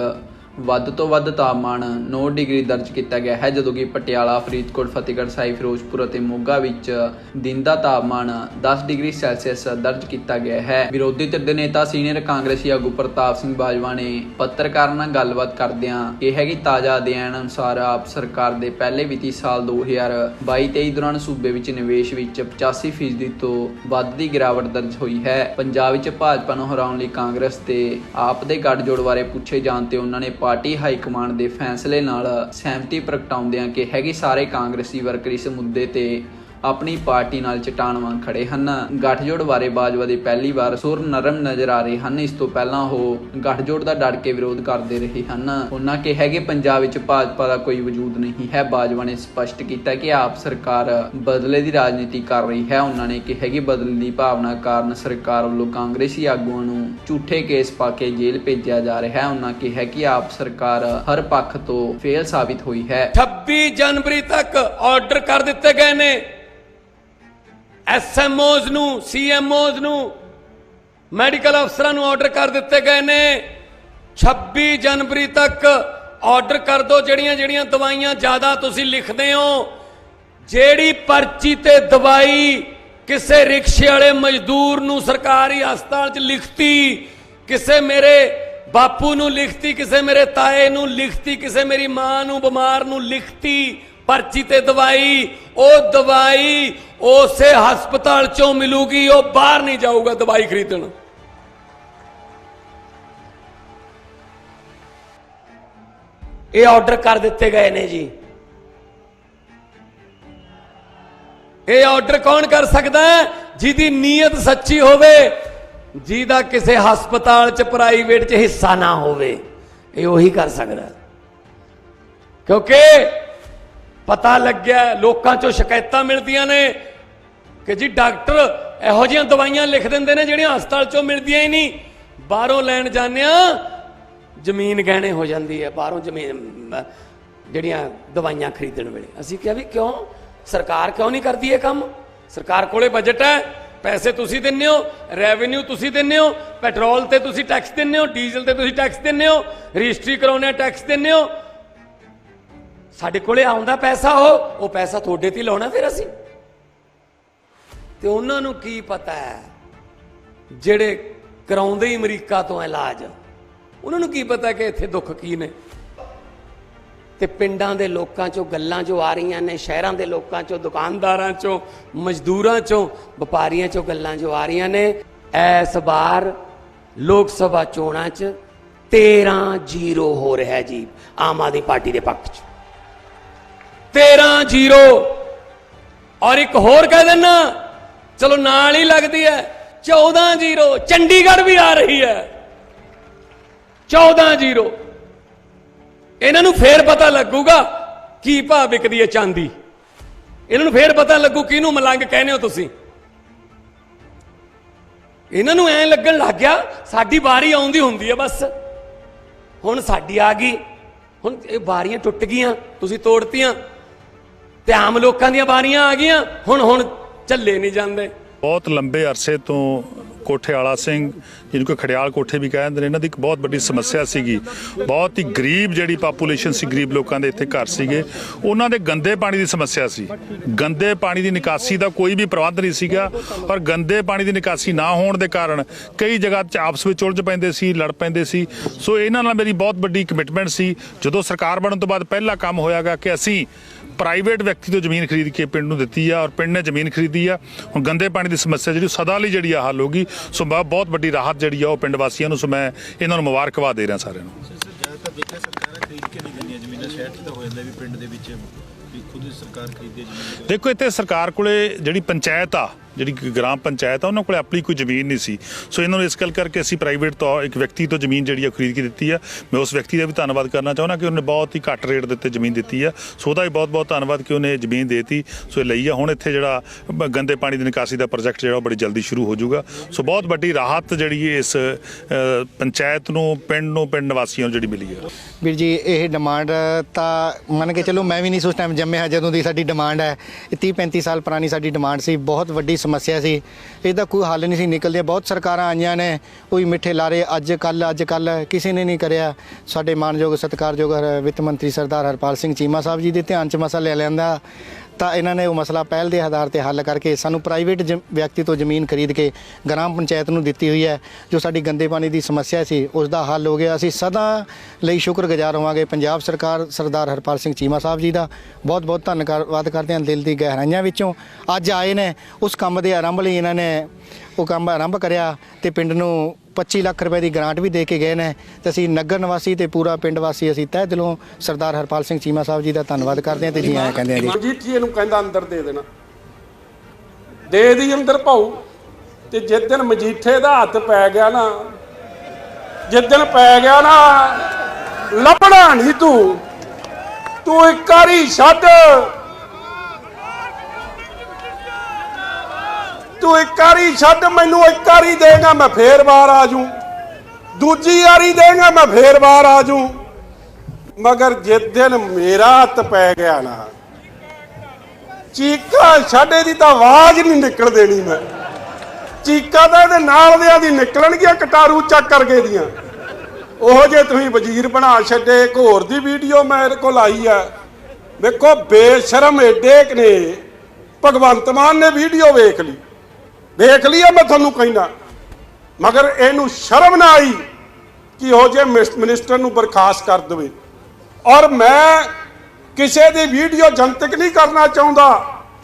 ਵੱਧ ਤੋਂ ਵੱਧ ਤਾਪਮਾਨ 9 ਡਿਗਰੀ ਦਰਜ ਕੀਤਾ ਗਿਆ ਹੈ, ਜਦੋਂ ਕਿ ਪਟਿਆਲਾ, ਫਰੀਦਕੋਟ, ਫਤਿਹਗੜ੍ਹ ਸਾਹਿਬ, ਫਿਰੋਜ਼ਪੁਰ ਅਤੇ ਮੋਗਾ ਵਿੱਚ ਦਿਨ ਦਾ ਤਾਪਮਾਨ 10 ਡਿਗਰੀ ਸੈਲਸੀਅਸ ਦਰਜ ਕੀਤਾ ਗਿਆ ਹੈ। ਵਿਰੋਧੀ ਧਿਰ ਦੇ ਨੇਤਾ ਸੀਨੀਅਰ ਕਾਂਗਰਸੀ ਆਗੂ ਪ੍ਰਤਾਪ ਸਿੰਘ ਬਾਜਵਾ ਨੇ ਪੱਤਰਕਾਰਾਂ ਨਾਲ ਗੱਲਬਾਤ ਕਰਦਿਆਂ ਕਿਹਾ ਕਿ ਤਾਜ਼ਾ ਅਧਿਐਨ ਅਨੁਸਾਰ ਆਪ ਸਰਕਾਰ ਦੇ ਪਹਿਲੇ ਵਿੱਤੀ ਸਾਲ 2022-23 ਦੌਰਾਨ ਸੂਬੇ ਵਿੱਚ ਨਿਵੇਸ਼ ਵਿੱਚ 85% ਤੋਂ ਵੱਧ ਦੀ ਗਿਰਾਵਟ ਦਰਜ ਹੋਈ ਹੈ। ਪੰਜਾਬ ਵਿੱਚ ਭਾਜਪਾ ਨੂੰ ਹਰਾਉਣ ਲਈ ਕਾਂਗਰਸ ਤੇ ਆਪ ਦੇ ਗੱਠਜੋੜ ਬਾਰੇ ਪੁੱਛੇ ਜਾਣ ਤੇ ਉਹਨਾਂ ਨੇ ਪਾਰਟੀ ਹਾਈ ਕਮਾਂਡ ਦੇ ਫੈਸਲੇ ਨਾਲ ਸਹਿਮਤੀ ਪ੍ਰਗਟਾਉਂਦਿਆਂ ਕਿ ਕਿ ਸਾਰੇ ਕਾਂਗਰਸੀ ਵਰਕਰ ਇਸ ਮੁੱਦੇ ਤੇ ਆਪਣੀ ਪਾਰਟੀ ਨਾਲ ਚਟਾਨ ਵਾਂਗ ਖੜੇ ਹਨ। ਗੱਠਜੋੜ ਬਾਰੇ ਬਾਜਵਾ ਦੇ ਪਹਿਲੀ ਵਾਰ ਸੁਰ ਨਰਮ ਨਜ਼ਰ ਆ ਰਹੇ ਹਨ। ਇਸ ਤੋਂ ਪਹਿਲਾਂ ਉਹ ਗੱਠਜੋੜ ਦਾ ਡਟ ਕੇ ਵਿਰੋਧ ਕਰਦੇ ਰਹੇ ਹਨ। ਉਹਨਾਂ ਕਿਹਾ ਕਿ ਪੰਜਾਬ ਵਿੱਚ ਭਾਜਪਾ ਦਾ ਕੋਈ ਵਜੂਦ ਨਹੀਂ ਹੈ। ਬਾਜਵਾ ਨੇ ਸਪਸ਼ਟ ਕੀਤਾ ਕਿ ਆਪ ਸਰਕਾਰ ਬਦਲੇ ਦੀ ਰਾਜਨੀਤੀ ਕਰ ਰਹੀ ਹੈ। ਉਹਨਾਂ ਨੇ ਕਿਹਾ ਕਿ ਬਦਲੇ ਦੀ ਭਾਵਨਾ ਕਾਰਨ ਸਰਕਾਰ ਵੱਲੋਂ ਕਾਂਗਰਸੀ ਆਗੂਆਂ ਨੂੰ ਝੂਠੇ ਕੇਸ ਪਾ ਕੇ ਜੇਲ੍ਹ ਭੇਜਿਆ ਜਾ ਰਿਹਾ ਹੈ। ਉਹਨਾਂ ਕਿਹਾ ਕਿ ਆਪ ਸਰਕਾਰ ਹਰ ਪੱਖ ਤੋਂ ਫੇਲ ਸਾਬਿਤ ਹੋਈ ਹੈ। 26 ਜਨਵਰੀ ਤੱਕ ਆਰਡਰ ਕਰ ਦਿੱਤੇ ਗਏ ਨੇ। ਐਸਐਮਓਜ਼ ਨੂੰ ਸੀਐਮਓਜ਼ ਨੂੰ ਮੈਡੀਕਲ ਅਫਸਰਾਂ ਨੂੰ ਆਰਡਰ ਕਰ ਦਿੱਤੇ ਗਏ ਨੇ। 26 ਜਨਵਰੀ ਤੱਕ ਆਰਡਰ ਕਰ ਦਿਓ ਜਿਹੜੀਆਂ ਜਿਹੜੀਆਂ ਦਵਾਈਆਂ ਜ਼ਿਆਦਾ ਤੁਸੀਂ ਲਿਖਦੇ ਹੋ। ਜਿਹੜੀ ਪਰਚੀ ਤੇ ਦਵਾਈ ਕਿਸੇ ਰਿਕਸ਼ੇ ਵਾਲੇ ਮਜ਼ਦੂਰ ਨੂੰ ਸਰਕਾਰੀ ਹਸਪਤਾਲ 'ਚ ਲਿਖਤੀ, ਕਿਸੇ ਮੇਰੇ ਬਾਪੂ ਨੂੰ ਲਿਖਤੀ, ਕਿਸੇ ਮੇਰੇ ਤਾਏ ਨੂੰ ਲਿਖਤੀ, ਕਿਸੇ ਮੇਰੀ ਮਾਂ ਨੂੰ, ਬਿਮਾਰ ਨੂੰ ਲਿਖਤੀ ਪਰਚੀ ਤੇ ਦਵਾਈ, ਉਹ ਦਵਾਈ ਉਸੇ ਹਸਪਤਾਲ 'ਚੋਂ ਮਿਲੂਗੀ, ਉਹ ਬਾਹਰ ਨਹੀਂ ਜਾਊਗਾ ਦਵਾਈ ਖਰੀਦਣ। ਇਹ ਆਰਡਰ ਕਰ ਦਿੱਤੇ ਗਏ ਨੇ ਜੀ। ਇਹ ਆਰਡਰ ਕੌਣ ਕਰ ਸਕਦਾ ਹੈ? ਜਿਹਦੀ ਨੀਅਤ ਸੱਚੀ ਹੋਵੇ, ਜਿਹਦਾ ਕਿਸੇ ਹਸਪਤਾਲ 'ਚ ਪ੍ਰਾਈਵੇਟ 'ਚ ਹਿੱਸਾ ਨਾ ਹੋਵੇ, ਇਹ ਉਹੀ ਕਰ ਸਕਦਾ ਕਿਉਂਕਿ ਪਤਾ ਲੱਗਿਆ, ਲੋਕਾਂ 'ਚੋਂ ਸ਼ਿਕਾਇਤਾਂ ਮਿਲਦੀਆਂ ਨੇ ਕਿ ਜੀ ਡਾਕਟਰ ਇਹੋ ਜਿਹੀਆਂ ਦਵਾਈਆਂ ਲਿਖ ਦਿੰਦੇ ਨੇ ਜਿਹੜੀਆਂ ਹਸਪਤਾਲ 'ਚੋਂ ਮਿਲਦੀਆਂ ਹੀ ਨਹੀਂ। ਬਾਹਰੋਂ ਲੈਣ ਜਾਂਦੇ ਆ ਜ਼ਮੀਨ ਗਹਿਣੇ ਹੋ ਜਾਂਦੀ ਹੈ, ਬਾਹਰੋਂ ਜ਼ਮੀਨ ਜਿਹੜੀਆਂ ਦਵਾਈਆਂ ਖਰੀਦਣ ਵੇਲੇ। ਅਸੀਂ ਕਿਹਾ ਵੀ ਕਿਉਂ? ਸਰਕਾਰ ਕਿਉਂ ਨਹੀਂ ਕਰਦੀ ਇਹ ਕੰਮ? ਸਰਕਾਰ ਕੋਲੇ ਬਜਟ ਹੈ, ਪੈਸੇ ਤੁਸੀਂ ਦਿੰਦੇ ਹੋ ਰੈਵਨਿਊ ਤੁਸੀਂ ਦਿੰਦੇ ਹੋ ਪੈਟਰੋਲ ਤੇ ਤੁਸੀਂ ਟੈਕਸ ਦਿੰਦੇ ਹੋ ਡੀਜ਼ਲ ਤੇ ਤੁਸੀਂ ਟੈਕਸ ਦਿੰਦੇ ਹੋ, ਰਜਿਸਟਰੀ ਕਰਾਉਣੇ ਟੈਕਸ ਦਿੰਦੇ ਹੋ। ਸਾਡੇ ਕੋਲੇ ਆਉਂਦਾ ਪੈਸਾ ਉਹ ਉਹ ਪੈਸਾ ਤੁਹਾਡੇ ਤੇ ਹੀ ਲਾਉਣਾ ਫਿਰ ਅਸੀਂ। ਤੇ ਉਹਨਾਂ ਨੂੰ ਕੀ ਪਤਾ ਹੈ? ਜਿਹੜੇ ਕਰਾਉਂਦੇ ਹੀ ਅਮਰੀਕਾ ਤੋਂ ਇਲਾਜ, ਉਹਨਾਂ ਨੂੰ ਕੀ ਪਤਾ ਕਿ ਇੱਥੇ ਦੁੱਖ ਕੀ ਨੇ? ਤੇ ਪਿੰਡਾਂ ਦੇ ਲੋਕਾਂ ਚੋਂ, ਗੱਲਾਂ ਜੋ ਆ ਰਹੀਆਂ ਨੇ, ਸ਼ਹਿਰਾਂ ਦੇ ਲੋਕਾਂ ਚੋਂ, ਦੁਕਾਨਦਾਰਾਂ ਚੋਂ, ਮਜ਼ਦੂਰਾਂ ਚੋਂ, ਵਪਾਰੀਆਂ ਚੋਂ ਗੱਲਾਂ ਜੋ ਆ ਰਹੀਆਂ ਨੇ ਇਸ ਵਾਰ ਲੋਕ ਸਭਾ ਚੋਣਾਂ 'ਚ 13-0 ਹੋ ਰਿਹਾ ਜੀ, ਆਮ ਆਦਮੀ ਪਾਰਟੀ ਦੇ ਪੱਖ 'ਚ। 13-0 ਔਰ ਇੱਕ ਹੋਰ ਕਹਿ ਦੇਣਾ ਚਲੋ ਨਾਲ ਹੀ ਲੱਗਦੀ ਹੈ। 14-0 ਚੰਡੀਗੜ੍ਹ ਵੀ ਆ ਰਹੀ ਹੈ। 14-0 ਇਹਨਾਂ ਨੂੰ ਫੇਰ ਪਤਾ ਲੱਗੂਗਾ ਕੀ ਭਾਅ ਵਿਕਦੀ ਹੈ ਚਾਂਦੀ। ਇਹਨਾਂ ਨੂੰ ਫੇਰ ਪਤਾ ਲੱਗੂ ਕਿਹਨੂੰ ਮਲੰਗ ਕਹਿੰਦੇ ਹੋ ਤੁਸੀਂ। ਇਹਨਾਂ ਨੂੰ ਐਂ ਲੱਗਣ ਲੱਗ ਗਿਆ, ਸਾਡੀ ਵਾਰੀ ਆਉਂਦੀ ਹੁੰਦੀ ਹੈ ਬਸ। ਹੁਣ ਸਾਡੀ ਆ ਗਈ। ਹੁਣ ਇਹ ਵਾਰੀਆਂ ਟੁੱਟ ਗਈਆਂ, ਤੁਸੀਂ ਤੋੜਤੀਆਂ। ਤੇ ਆਮ ਲੋਕਾਂ ਦੀਆਂ ਵਾਰੀਆਂ ਆ ਗਈਆਂ। ਹੁਣ ਹੁਣ ਝੱਲੇ ਨਹੀਂ ਜਾਂਦੇ। ਬਹੁਤ ਲੰਬੇ ਅਰਸੇ ਤੋਂ ਕੋਠੇ ਵਾਲਾ ਸਿੰਘ, ਜਿਹਨੂੰ ਕਿ ਖੜਿਆਲ ਕੋਠੇ ਵੀ ਕਹਿੰਦੇ ਨੇ, ਇਹਨਾਂ ਦੀ ਇੱਕ ਬਹੁਤ ਵੱਡੀ ਸਮੱਸਿਆ ਸੀਗੀ। ਬਹੁਤ ਹੀ ਗਰੀਬ ਜਿਹੜੀ ਪਾਪੂਲੇਸ਼ਨ ਸੀ, ਗਰੀਬ ਲੋਕਾਂ ਦੇ ਇੱਥੇ ਘਰ ਸੀਗੇ। ਉਹਨਾਂ ਦੇ ਗੰਦੇ ਪਾਣੀ ਦੀ ਸਮੱਸਿਆ ਸੀ। ਗੰਦੇ ਪਾਣੀ ਦੀ ਨਿਕਾਸੀ ਦਾ ਕੋਈ ਵੀ ਪ੍ਰਬੰਧ ਨਹੀਂ ਸੀਗਾ, ਔਰ ਗੰਦੇ ਪਾਣੀ ਦੀ ਨਿਕਾਸੀ ਨਾ ਹੋਣ ਦੇ ਕਾਰਨ ਕਈ ਜਗ੍ਹਾ 'ਚ ਆਪਸ ਵਿੱਚ ਉਲਝ ਪੈਂਦੇ ਸੀ, ਲੜ ਪੈਂਦੇ ਸੀ। ਸੋ ਇਹਨਾਂ ਨਾਲ ਮੇਰੀ ਬਹੁਤ ਵੱਡੀ ਕਮਿਟਮੈਂਟ ਸੀ। ਜਦੋਂ ਸਰਕਾਰ ਬਣਨ ਤੋਂ ਬਾਅਦ ਪਹਿਲਾ ਕੰਮ ਹੋਇਆਗਾ ਕਿ ਅਸੀਂ ਪ੍ਰਾਈਵੇਟ ਵਿਅਕਤੀ ਤੋਂ ਜ਼ਮੀਨ ਖਰੀਦ ਕੇ ਪਿੰਡ ਨੂੰ ਦਿੱਤੀ ਆ ਔਰ ਪਿੰਡ ਨੇ ਜ਼ਮੀਨ ਖਰੀਦੀ ਆ। ਹੁਣ ਗੰਦੇ ਪਾਣੀ ਦੀ ਸਮੱਸਿਆ ਜਿਹੜੀ ਸਦਾ ਲਈ ਜਿਹੜੀ ਆ ਹੱਲ ਹੋਗੀ ਸੋ ਬਹੁਤ ਵੱਡੀ ਰਾਹਤ ਜਿਹੜੀ ਆ ਉਹ ਪਿੰਡ ਵਾਸੀਆਂ ਨੂੰ ਸੋ ਮੈਂ ਇਹਨਾਂ ਨੂੰ ਮੁਬਾਰਕਬਾਦ ਦੇ ਰਿਹਾ ਸਾਰਿਆਂ ਨੂੰ। ਜ਼ਿਆਦਾਤਰ ਦੇਖਿਆ ਸਰਕਾਰਾਂ ਖਰੀਦ ਕੇ ਨਹੀਂ ਦਿੰਦੀਆਂ ਜ਼ਮੀਨਾਂ ਸ਼ਹਿਰ 'ਚ ਤਾਂ ਹੋ ਜਾਂਦਾ ਵੀ ਪਿੰਡ ਦੇ ਵਿੱਚ ਵੀ ਖੁਦ ਹੀ ਸਰਕਾਰ ਖਰੀਦੇ ਜ਼ਮੀਨ ਦੇਖੋ ਇੱਥੇ ਸਰਕਾਰ ਕੋਲੇ ਜਿਹੜੀ ਪੰਚਾਇਤ ਆ ਜਿਹੜੀ ਗ੍ਰਾਮ ਪੰਚਾਇਤ ਆ, ਉਹਨਾਂ ਕੋਲੇ ਆਪਣੀ ਕੋਈ ਜ਼ਮੀਨ ਨਹੀਂ ਸੀ। ਸੋ ਇਹਨਾਂ ਨੂੰ ਇਸ ਗੱਲ ਕਰਕੇ ਅਸੀਂ ਪ੍ਰਾਈਵੇਟ ਤੌਰ ਇੱਕ ਵਿਅਕਤੀ ਤੋਂ ਜ਼ਮੀਨ ਜਿਹੜੀ ਆ ਖਰੀਦ ਕੇ ਦਿੱਤੀ ਆ। ਮੈਂ ਉਸ ਵਿਅਕਤੀ ਦਾ ਵੀ ਧੰਨਵਾਦ ਕਰਨਾ ਚਾਹੁੰਦਾ ਕਿ ਉਹਨੇ ਬਹੁਤ ਹੀ ਘੱਟ ਰੇਟ ਦੇ ਉੱਤੇ ਜ਼ਮੀਨ ਦਿੱਤੀ ਆ। ਸੋ ਉਹਦਾ ਵੀ ਬਹੁਤ ਬਹੁਤ ਧੰਨਵਾਦ ਕਿ ਉਹਨੇ ਜ਼ਮੀਨ ਦੇਤੀ। ਸੋ ਇਹ ਲਈ ਆ। ਹੁਣ ਇੱਥੇ ਜਿਹੜਾ ਗੰਦੇ ਪਾਣੀ ਦੀ ਨਿਕਾਸੀ ਦਾ ਪ੍ਰੋਜੈਕਟ ਜਿਹੜਾ ਉਹ ਬੜੀ ਜਲਦੀ ਸ਼ੁਰੂ ਹੋ ਜਾਊਗਾ। ਸੋ ਬਹੁਤ ਵੱਡੀ ਰਾਹਤ ਜਿਹੜੀ ਇਸ ਪੰਚਾਇਤ ਨੂੰ, ਪਿੰਡ ਨੂੰ, ਪਿੰਡ ਨਿਵਾਸੀਆਂ ਨੂੰ ਜਿਹੜੀ ਮਿਲੀ ਹੈ ਵੀਰ ਜੀ, ਇਹ ਡਿਮਾਂਡ ਤਾਂ ਮੰਨ ਕੇ ਚਲੋ ਮੈਂ ਵੀ ਨਹੀਂ ਉਸ ਟਾਈਮ ਜੰਮਿਆ, ਜਦੋਂ ਦੀ ਸਾਡੀ ਡਿਮਾਂਡ ਹੈ, ਇਹ 30 35 ਸਾਲ ਪੁਰਾਣੀ ਸਾਡੀ ਡਿਮਾਂਡ ਸੀ। ਬਹੁਤ ਵੱਡੀ ਸਮੱਸਿਆ ਸੀ। ਇਹਦਾ ਕੋਈ ਹੱਲ ਨਹੀਂ ਸੀ ਨਿਕਲਦੇ। ਬਹੁਤ ਸਰਕਾਰਾਂ ਆਈਆਂ ਨੇ। ਕੋਈ ਮਿੱਠੇ ਲਾਰੇ ਅੱਜ ਕੱਲ ਅੱਜ ਕੱਲ ਕਿਸੇ ਨੇ ਨਹੀਂ ਕਰਿਆ। ਸਾਡੇ ਮਾਨਯੋਗ ਸਤਿਕਾਰਯੋਗ ਵਿੱਤ ਮੰਤਰੀ ਸਰਦਾਰ ਹਰਪਾਲ ਸਿੰਘ ਚੀਮਾ ਸਾਹਿਬ ਜੀ ਦੇ ਧਿਆਨ 'ਚ ਮਸਲਾ ਲੈ ਲੈਂਦਾ। ਤਾਂ ਇਹਨਾਂ ਨੇ ਉਹ ਮਸਲਾ ਪਹਿਲ ਦੇ ਆਧਾਰ ਤੇ ਹੱਲ ਕਰਕੇ ਸਾਨੂੰ ਪ੍ਰਾਈਵੇਟ ਵਿਅਕਤੀ ਤੋਂ ਜ਼ਮੀਨ ਖਰੀਦ ਕੇ ਗ੍ਰਾਮ ਪੰਚਾਇਤ ਨੂੰ ਦਿੱਤੀ ਹੋਈ ਹੈ, ਜੋ ਸਾਡੀ ਗੰਦੇ ਪਾਣੀ ਦੀ ਸਮੱਸਿਆ ਸੀ, ਉਸ ਦਾ ਹੱਲ ਹੋ ਗਿਆ। ਅਸੀਂ ਸਦਾ ਲਈ ਸ਼ੁਕਰਗੁਜ਼ਾਰ ਹੋਵਾਂਗੇ ਪੰਜਾਬ ਸਰਕਾਰ ਸਰਦਾਰ ਹਰਪਾਲ ਸਿੰਘ ਚੀਮਾ ਸਾਹਿਬ ਜੀ ਦਾ। ਬਹੁਤ ਬਹੁਤ ਧੰਨਵਾਦ ਕਰਦੇ ਹਾਂ ਦਿਲ ਦੀ ਗਹਿਰਾਈਆਂ ਵਿੱਚੋਂ। ਅੱਜ ਆਏ ਨੇ, ਉਸ ਕੰਮ ਦੇ ਆਰੰਭ ਲਈ ਇਹਨਾਂ ਨੇ ਉਹ ਕੰਮ ਆਰੰਭ ਕਰਿਆ ਤੇ ਪਿੰਡ ਨੂੰ 25 ਲੱਖ ਰੁਪਏ ਦੀ ਗ੍ਰਾਂਟ ਵੀ ਦੇ ਕੇ ਗਏ ਨੇ ਤੇ ਅਸੀਂ ਨਗਰ ਨਿਵਾਸੀ ਤੇ ਪੂਰਾ ਪਿੰਡ ਵਾਸੀ ਅਸੀਂ ਤਹਿ ਦਿਲੋਂ ਸਰਦਾਰ ਹਰਪਾਲ ਸਿੰਘ ਚੀਮਾ ਸਾਹਿਬ ਜੀ ਦਾ ਧੰਨਵਾਦ ਕਰਦੇ ਹਾਂ ਤੇ ਜੀ ਆਇਆਂ ਕਹਿੰਦੇ ਹਾਂ ਜੀ। ਮਨਜੀਤ ਨੂੰ ਕਹਿੰਦਾ ਅੰਦਰ ਦੇ ਦੇਣਾ। ਦੇ ਦੀ ਅੰਦਰ ਭਾਊ। ਤੇ ਜਿਸ ਦਿਨ ਮਜੀਠੇ ਦਾ ਹੱਥ ਪੈ ਗਿਆ ਨਾ, ਜਿਸ ਦਿਨ ਪੈ ਗਿਆ ਨਾ, ਲੱਭਣਾ ਨਹੀਂ ਤੂੰ। ਤੂੰ ਇੱਕ ਵਾਰੀ ਛੱਡ। ਤੂੰ ਇੱਕ ਵਾਰੀ ਛੱਡ, ਮੈਨੂੰ ਇੱਕ ਵਾਰੀ ਦੇਗਾ, ਮੈਂ ਫੇਰ ਬਾਹਰ ਆ ਜੂ ਦੂਜੀ ਵਾਰੀ ਦੇਗਾ, ਮੈਂ ਫੇਰ ਬਾਹਰ ਆ ਜੂ ਮਗਰ ਜਿਸ ਦਿਨ ਮੇਰਾ ਹੱਥ ਪੈ ਗਿਆ ਨਾ, ਚੀਕਾ ਛੱਡੇ ਦੀ ਤਾਂ ਆਵਾਜ਼ ਨਹੀਂ ਨਿਕਲ ਦੇਣੀ ਮੈਂ। ਚੀਕਾ ਤਾਂ ਇਹਦੇ ਨਾਲ ਦਿਆਂ ਦੀ ਨਿਕਲਣਗੀਆਂ, ਕਟਾਰੂ ਚੱਕ ਕਰਕੇ ਦੀਆਂ। ਉਹ ਜੇ ਤੁਸੀਂ ਵਜ਼ੀਰ ਬਣਾ ਛੱਡੇ, ਇੱਕ ਹੋਰ ਦੀ ਵੀਡੀਓ ਮੈਂ ਇਹਦੇ ਕੋਲ ਆਈ ਆ। ਵੇਖੋ ਬੇਸ਼ਰਮ ਏਡੇ ਨੇ। ਭਗਵੰਤ ਮਾਨ ਨੇ ਵੀਡੀਓ ਵੇਖ ਲਈ। ਦੇਖ ਲਈ ਮੈਂ ਤੁਹਾਨੂੰ ਕਹਿੰਦਾ। ਮਗਰ ਇਹਨੂੰ ਸ਼ਰਮ ਨਾ ਆਈ ਕਿ ਉਹ ਜੇ ਮਿਨਿਸਟਰ ਨੂੰ ਬਰਖਾਸਤ ਕਰ ਦੇਵੇ। ਔਰ ਮੈਂ ਕਿਸੇ ਦੀ ਵੀਡੀਓ ਜਨਤਕ ਨਹੀਂ ਕਰਨਾ ਚਾਹੁੰਦਾ,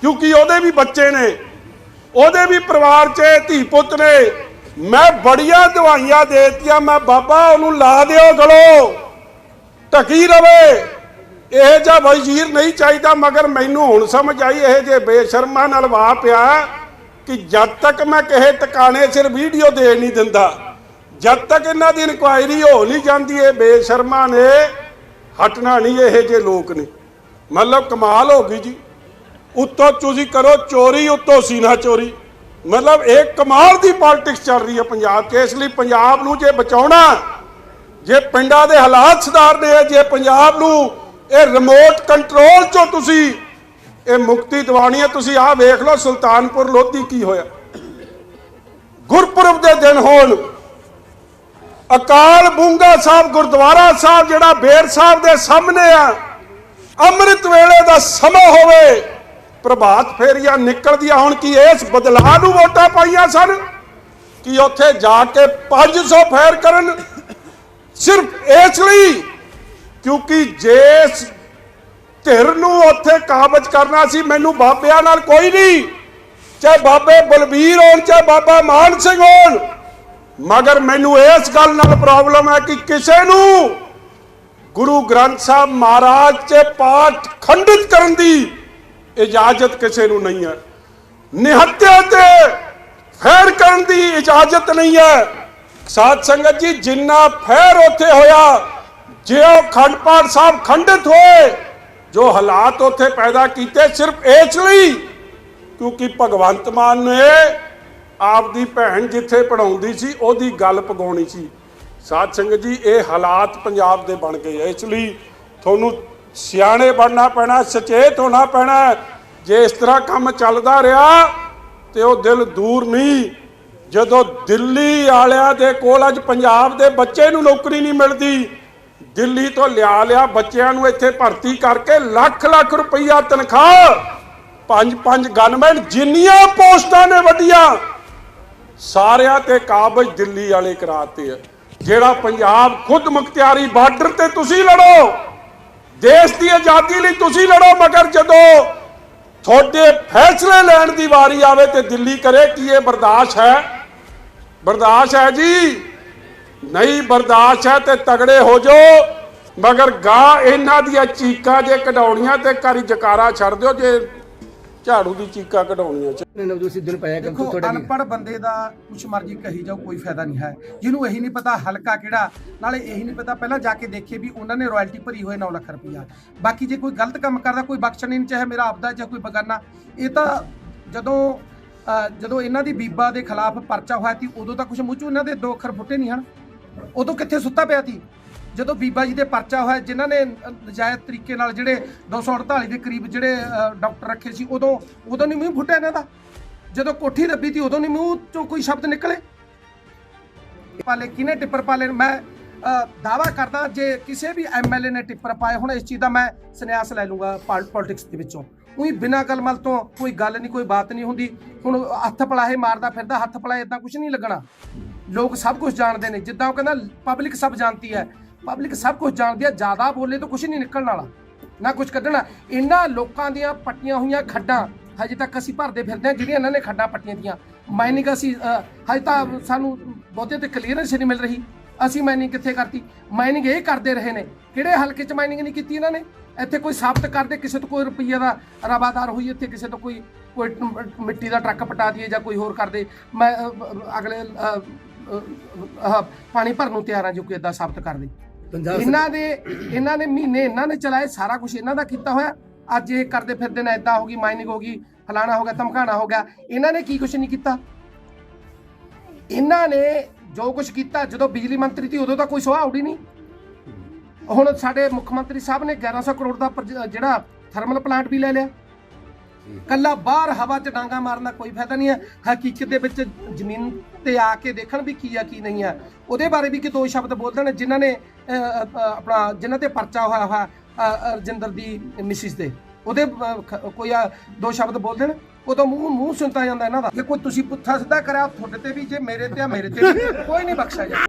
ਕਿਉਂਕਿ ਉਹਦੇ ਵੀ ਬੱਚੇ ਨੇ। ਉਹਦੇ ਵੀ ਪਰਿਵਾਰ 'ਚ ਧੀ ਪੁੱਤ ਨੇ। ਮੈਂ ਬੜੀਆਂ ਦਵਾਈਆਂ ਦੇਤੀਆਂ, ਮੈਂ ਬਾਬਾ ਉਹਨੂੰ ਲਾ ਦਿਓ ਗਲੋ। ਟਕੀ ਰਵੇ। ਇਹ ਜਿਹਾ ਵਜ਼ੀਰ ਨਹੀਂ ਚਾਹੀਦਾ, ਮਗਰ ਮੈਨੂੰ ਹੁਣ ਸਮਝ ਆਈ, ਇਹ ਜੇ ਬੇਸ਼ਰਮਾਂ ਨਾਲ ਵਾਹ ਪਿਆ ਕਿ ਜਦ ਤੱਕ ਮੈਂ ਕਿਸੇ ਟਿਕਾਣੇ ਸਿਰ ਵੀਡੀਓ ਦੇ ਨਹੀਂ ਦਿੰਦਾ, ਜਦ ਤੱਕ ਇਹਨਾਂ ਦੀ ਇਨਕੁਆਇਰੀ ਹੋ ਨਹੀਂ ਜਾਂਦੀ, ਇਹ ਬੇਸ਼ਰਮਾ ਨੇ ਹਟਣਾ ਨਹੀਂ, ਇਹ ਜੇ ਲੋਕ ਨੇ। ਮਤਲਬ ਕਮਾਲ ਹੋ ਗਈ ਜੀ। ਉੱਤੋਂ ਤੁਸੀਂ ਕਰੋ, ਚੋਰੀ ਉੱਤੋਂ ਸੀਨਾ ਚੋਰੀ। ਮਤਲਬ ਇਹ ਕਮਾਲ ਦੀ ਪੋਲਿਟਿਕਸ ਚੱਲ ਰਹੀ ਹੈ ਪੰਜਾਬ 'ਚ। ਇਸ ਲਈ ਪੰਜਾਬ ਨੂੰ ਜੇ ਬਚਾਉਣਾ, ਜੇ ਪਿੰਡਾਂ ਦੇ ਹਾਲਾਤ ਸੁਧਾਰਨੇ ਆ, ਜੇ ਪੰਜਾਬ ਨੂੰ ਇਹ ਰਿਮੋਟ ਕੰਟਰੋਲ ਚੋਂ ਤੁਸੀਂ ਇਹ ਮੁਕਤੀ ਦਿਵਾਣੀ ਹੈ, ਤੁਸੀਂ ਆਹ ਵੇਖ ਲਓ ਸੁਲਤਾਨਪੁਰ ਲੋਧੀ ਕੀ ਹੋਇਆ। ਗੁਰਪੁਰਬ ਦੇ ਦਿਨ ਹੋਣ, ਅਕਾਲ ਬੂੰਗਾ ਸਾਹਿਬ, ਗੁਰਦੁਆਰਾ ਸਾਹਿਬ ਜਿਹੜਾ ਬੇਰ ਸਾਹਿਬ ਦੇ ਸਾਹਮਣੇ ਆ, ਅੰਮ੍ਰਿਤ ਵੇਲੇ ਦਾ ਸਮਾਂ ਹੋਵੇ, ਪ੍ਰਭਾਤ ਫੇਰੀਆਂ ਨਿਕਲਦੀਆਂ ਹੁਣ ਕੀ ਇਸ ਬਦਲਾਅ ਨੂੰ ਵੋਟਾਂ ਪਾਈਆਂ ਸਨ, ਕਿ ਉੱਥੇ ਜਾ ਕੇ 500 ਫੇਰ ਕਰਨ। ਸਿਰਫ ਇਸ ਲਈ, ਕਿਉਂਕਿ ਜੇ ਧਿਰ ਨੂੰ ਉੱਥੇ ਕਾਬਜ ਕਰਨਾ ਸੀ, ਮੈਨੂੰ ਬਾਬਿਆਂ ਨਾਲ ਕੋਈ ਨਹੀਂ। ਚਾਹੇ ਬਾਬੇ ਬਲਬੀਰ ਹੋਣ, ਚਾਹੇ ਬਾਬਾ ਮਾਨ ਸਿੰਘ ਹੋਣ। ਮਗਰ ਮੈਨੂੰ ਇਸ ਗੱਲ ਨਾਲ ਪ੍ਰੋਬਲਮ ਹੈ ਕਿ ਕਿਸੇ ਨੂੰ ਗੁਰੂ ਗ੍ਰੰਥ ਸਾਹਿਬ ਮਹਾਰਾਜ ਚ ਪਾਠ ਖੰਡਿਤ ਕਰਨ ਦੀ ਇਜਾਜ਼ਤ ਕਿਸੇ ਨੂੰ ਨਹੀਂ ਹੈ। ਨਿਹੱਤੇ ਤੇ ਫੇਰ ਕਰਨ ਦੀ ਇਜਾਜ਼ਤ ਨਹੀਂ ਹੈ। ਸਾਧ ਸੰਗਤ ਜੀ, ਜਿੰਨਾ ਫੇਰ ਉੱਥੇ ਹੋਇਆ ਜੇ ਉਹ ਖੰਡ ਪਾਠ ਸਾਹਿਬ ਖੰਡਿਤ ਹੋਏ ਜੋ ਹਾਲਾਤ ਉੱਥੇ ਪੈਦਾ ਕੀਤੇ ਸਿਰਫ ਇਸ ਲਈ ਕਿਉਂਕਿ ਭਗਵੰਤ ਮਾਨ ਨੇ ਆਪਦੀ ਭੈਣ ਜਿੱਥੇ ਪੜਾਉਂਦੀ ਸੀ, ਉਹਦੀ ਗੱਲ ਪਗਾਉਣੀ ਸੀ। ਸਾਧ ਸੰਗਤ ਜੀ, ਇਹ ਹਾਲਾਤ ਪੰਜਾਬ ਦੇ ਬਣ ਗਏ ਇਸ ਲਈ ਤੁਹਾਨੂੰ ਸਿਆਣੇ ਬਣਨਾ ਪੈਣਾ, ਸੁਚੇਤ ਹੋਣਾ ਪੈਣਾ ਜੇ ਇਸ ਤਰ੍ਹਾਂ ਕੰਮ ਚੱਲਦਾ ਰਿਹਾ ਤੇ ਉਹ ਦਿਲ ਦੂਰ ਨਹੀਂ। ਜਦੋਂ ਦਿੱਲੀ ਵਾਲਿਆਂ ਦੇ ਕੋਲ ਅੱਜ ਪੰਜਾਬ ਦੇ ਬੱਚੇ ਨੂੰ ਨੌਕਰੀ ਨਹੀਂ ਮਿਲਦੀ ਦਿੱਲੀ ਤੋਂ ਲਿਆ ਲਿਆ ਬੱਚਿਆਂ ਨੂੰ ਇੱਥੇ ਭਰਤੀ ਕਰਕੇ ਲੱਖ ਲੱਖ ਰੁਪਈਆ ਤਨਖਾਹ। ਪੰਜ ਪੰਜ ਗਨਮੈਨ ਜਿੰਨੀਆਂ ਪੋਸਟਾਂ ਨੇ ਵੱਡੀਆਂ ਸਾਰਿਆਂ ਤੇ ਕਾਬਜ ਦਿੱਲੀ ਵਾਲੇ ਕਰਾਤੇ ਆ। ਜਿਹੜਾ ਪੰਜਾਬ ਖੁਦ ਮੁਖਤਿਆਰੀ ਬਾਰਡਰ ਤੇ ਤੁਸੀਂ ਲੜੋ, ਦੇਸ਼ ਦੀ ਆਜ਼ਾਦੀ ਲਈ ਤੁਸੀਂ ਲੜੋ, ਮਗਰ ਜਦੋਂ ਤੁਹਾਡੇ ਫੈਸਲੇ ਲੈਣ ਦੀ ਵਾਰੀ ਆਵੇ ਤੇ ਦਿੱਲੀ ਕਰੇ, ਕੀ ਇਹ ਬਰਦਾਸ਼ਤ ਹੈ? ਬਰਦਾਸ਼ਤ ਹੈ ਜੀ। ਨਹੀਂ ਬਰਦਾਸ਼ਤ ਹੈ ਤੇ ਤਗੜੇ ਹੋ ਜਾਓ। ਮਗਰ ਗਾ ਇਹਨਾਂ ਦੀਆਂ ਚੀਕਾਂ ਜੇ ਕਢਾਉਣੀਆਂ ਤੇ ਘਰੀ ਜਕਾਰਾ ਛੱਡ ਦਿਓ ਜੇ ਝਾੜੂ ਦੀ ਚੀਕਾਂ ਕਢਾਉਣੀਆਂ ਚ। ਦੇਖੋ ਅਨਪੜ੍ਹ ਬੰਦੇ ਦਾ ਕੁਛ ਮਰਜ਼ੀ ਕਹੀ ਜਾਓ ਕੋਈ ਫਾਇਦਾ ਨਹੀਂ ਹੈ। ਜਿਹਨੂੰ ਇਹੀ ਨਹੀਂ ਪਤਾ ਹਲਕਾ ਕਿਹੜਾ ਨਾਲੇ ਇਹੀ ਨਹੀਂ ਪਤਾ ਪਹਿਲਾਂ ਜਾ ਕੇ ਦੇਖੇ ਵੀ ਉਹਨਾਂ ਨੇ ਰਾਇਲਟੀ ਭਰੀ ਹੋਏ 9 ਲੱਖ ਰੁਪਈਆ। ਬਾਕੀ ਜੇ ਕੋਈ ਗਲਤ ਕੰਮ ਕਰਦਾ ਕੋਈ ਬਖਸ਼ਣ ਨਹੀਂ ਚਾਹੇ ਮੇਰਾ ਆਪਦਾ ਚਾਹੇ ਕੋਈ ਬਗਾਨਾ ਇਹ ਤਾਂ ਜਦੋਂ ਅਹ, ਜਦੋਂ ਇਹਨਾਂ ਦੀ ਬੀਬਾ ਦੇ ਖਿਲਾਫ ਪਰਚਾ ਹੋਇਆ ਸੀ ਉਦੋਂ ਤਾਂ ਕੁਛ ਮੂੰਹ ਚੋਂ ਇਹਨਾਂ ਦੇ ਦੋ ਅੱਖਰ ਫੁੱਟੇ ਨਹੀਂ ਹਨ। ਉਦੋਂ ਕਿੱਥੇ ਸੁੱਤਾ ਪਿਆ ਸੀ? ਜਦੋਂ ਬੀਬਾ ਜੀ ਦੇ ਪਰਚਾ ਹੋਇਆ, ਜਿਨ੍ਹਾਂ ਨੇ ਨਜਾਇਜ਼ ਤਰੀਕੇ ਨਾਲ ਜਿਹੜੇ 248 ਦੇ ਕਰੀਬ ਜਿਹੜੇ ਡਾਕਟਰ ਰੱਖੇ ਸੀ, ਉਦੋਂ ਉਦੋਂ ਨਹੀਂ ਮੂੰਹ ਫੁੱਟਿਆ ਇਹਨਾਂ ਦਾ? ਜਦੋਂ ਕੋਠੀ ਦੱਬੀ ਤੀ ਉਦੋਂ ਨਹੀਂ ਮੂੰਹ ਚੋਂ ਕੋਈ ਸ਼ਬਦ ਨਿਕਲੇ? ਪਾਲੇ ਕਿਨੇ ਟਿੱਪਰ ਪਾਲੇ ਨੇ? ਮੈਂ ਦਾਵਾ ਕਰਦਾ ਜੇ ਕਿਸੇ ਵੀ ਐਮਐਲਏ ਨੇ ਟਿੱਪਰ ਪਾਏ ਹੁਣ, ਇਸ ਚੀਜ਼ ਦਾ ਮੈਂ ਸੰਨਿਆਸ ਲੈ ਲੂੰਗਾ ਪੋਲਿਟਿਕਸ ਦੇ ਵਿੱਚੋਂ। ਉਹੀ ਬਿਨਾਂ ਗਲਮਲ ਤੋਂ ਕੋਈ ਗੱਲ ਨਹੀਂ ਕੋਈ ਬਾਤ ਨਹੀਂ ਹੁੰਦੀ। ਹੁਣ ਹੱਥ ਪਲਾਹੇ ਮਾਰਦਾ ਫਿਰਦਾ, ਹੱਥ ਪਲਾਹੇ ਇਦਾਂ ਕੁਝ ਨਹੀਂ ਲੱਗਣਾ। ਲੋਕ ਸਭ ਕੁਝ ਜਾਣਦੇ ਨੇ। ਜਿੱਦਾਂ ਉਹ ਕਹਿੰਦਾ ਪਬਲਿਕ ਸਭ ਜਾਣਦੀ ਹੈ। ਪਬਲਿਕ ਸਭ ਕੁਝ ਜਾਣਦੀ ਹੈ। ਜ਼ਿਆਦਾ ਬੋਲੇ ਤਾਂ ਕੁਝ ਨਹੀਂ ਨਿਕਲਣ ਵਾਲਾ। ਨਾ ਕੁਝ ਕੱਢਣਾ ਇਹਨਾਂ ਲੋਕਾਂ ਦੀਆਂ ਪੱਟੀਆਂ ਹੋਈਆਂ ਖੱਡਾਂ, ਹਜੇ ਤੱਕ ਅਸੀਂ ਭਰਦੇ ਫਿਰਦੇ ਹਾਂ, ਜਿਹੜੀਆਂ ਇਹਨਾਂ ਨੇ ਖੱਡਾਂ ਪੱਟੀਆਂ ਦੀਆਂ। ਮਾਈਨਿੰਗ ਅਸੀਂ ਹਜੇ ਤਾਂ ਸਾਨੂੰ ਬਹੁਤੇ ਤੇ ਕਲੀਅਰੈਂਸ ਨਹੀਂ ਮਿਲ ਰਹੀ। ਅਸੀਂ ਮਾਈਨਿੰਗ ਕਿੱਥੇ ਕਰਤੀ? ਮਾਈਨਿੰਗ ਇਹ ਕਰਦੇ ਰਹੇ ਨੇ। ਕਿਹੜੇ ਹਲਕੇ 'ਚ ਮਾਈਨਿੰਗ ਨਹੀਂ ਕੀਤੀ ਇਹਨਾਂ ਨੇ? ਇੱਥੇ ਕੋਈ ਸਾਬਤ ਕਰਦੇ, ਕਿਸੇ ਤੋਂ ਕੋਈ ਰੁਪਈਆ ਦਾ ਰਵਾਦਾਰ ਹੋਈ, ਇੱਥੇ ਕਿਸੇ ਤੋਂ ਕੋਈ ਕੋਈ ਮਿੱਟੀ ਦਾ ਟਰੱਕ ਪਟਾ ਦਈਏ ਜਾਂ ਕੋਈ ਹੋਰ ਕਰਦੇ। ਮੈਂ ਅਗਲੇ ਪਾਣੀ ਭਰਨ ਨੂੰ ਤਿਆਰ ਹਾਂ ਜੋ ਕੋਈ ਇਦਾਂ ਸਾਬਤ ਕਰਦੇ ਇਹਨਾਂ ਦੇ ਇਹਨਾਂ ਨੇ ਮਹੀਨੇ ਇਹਨਾਂ ਨੇ ਚਲਾਏ ਸਾਰਾ ਕੁਝ ਇਹਨਾਂ ਦਾ ਕੀਤਾ ਹੋਇਆ। ਅੱਜ ਇਹ ਕਰਦੇ ਫਿਰਦੇ ਨੇ ਇਦਾਂ ਹੋ ਗਈ ਮਾਈਨਿੰਗ ਹੋ ਗਈ ਫਲਾਣਾ ਹੋ ਗਿਆ ਧਮਕਾਣਾ ਹੋ ਗਿਆ। ਇਹਨਾਂ ਨੇ ਕੀ ਕੁਝ ਨਹੀਂ ਕੀਤਾ। ਇਹਨਾਂ ਨੇ ਜੋ ਕੁਝ ਕੀਤਾ ਜਦੋਂ ਬਿਜਲੀ ਮੰਤਰੀ ਸੀ ਉਦੋਂ ਤਾਂ ਕੋਈ ਸੁਆਹ ਉੜੀ ਨਹੀਂ। ਹੁਣ ਸਾਡੇ ਮੁੱਖ ਮੰਤਰੀ ਸਾਹਿਬ ਨੇ 1100 ਕਰੋੜ ਦਾ ਪ੍ਰਜ- ਜਿਹੜਾ ਥਰਮਲ ਪਲਾਂਟ ਵੀ ਲੈ ਲਿਆ। ਕੱਲਾ ਬਾਹਰ ਹਵਾ 'ਚ ਡਾਂਗਾ ਮਾਰਨ ਦਾ ਕੋਈ ਫਾਇਦਾ ਨਹੀਂ ਹੈ। ਹਕੀਕਤ ਦੇ ਵਿੱਚ ਜ਼ਮੀਨ ਤੇ ਆ ਕੇ ਦੇਖਣ ਵੀ ਕੀ ਆ ਕੀ ਨਹੀਂ ਆ। ਉਹਦੇ ਬਾਰੇ ਵੀ ਕਿ ਦੋ ਸ਼ਬਦ ਬੋਲਦੇ ਨੇ ਜਿਨ੍ਹਾਂ ਨੇ ਅ, ਆਪਣਾ ਜਿਨ੍ਹਾਂ ਤੇ ਪਰਚਾ ਹੋਇਆ ਹੋਇਆ ਰਜਿੰਦਰ ਦੀ ਮਿਸਿਸ ਦੇ। ਉਹਦੇ ਕੋਈ ਦੋ ਸ਼ਬਦ ਬੋਲਦੇ ਨੇ ਉਦੋਂ ਮੂੰਹ ਮੂੰਹ ਸੁਣਤਾ ਜਾਂਦਾ ਇਹਨਾਂ ਦਾ। ਜੇ ਕੋਈ ਤੁਸੀਂ ਪੁੱਠਾ ਸਿੱਧਾ ਕਰਿਆ ਤੁਹਾਡੇ ਤੇ ਵੀ ਜੇ ਮੇਰੇ ਤੇ ਆ ਮੇਰੇ ਤੇ ਵੀ। ਕੋਈ ਨਹੀਂ ਬਖਸ਼ਿਆ ਜਾ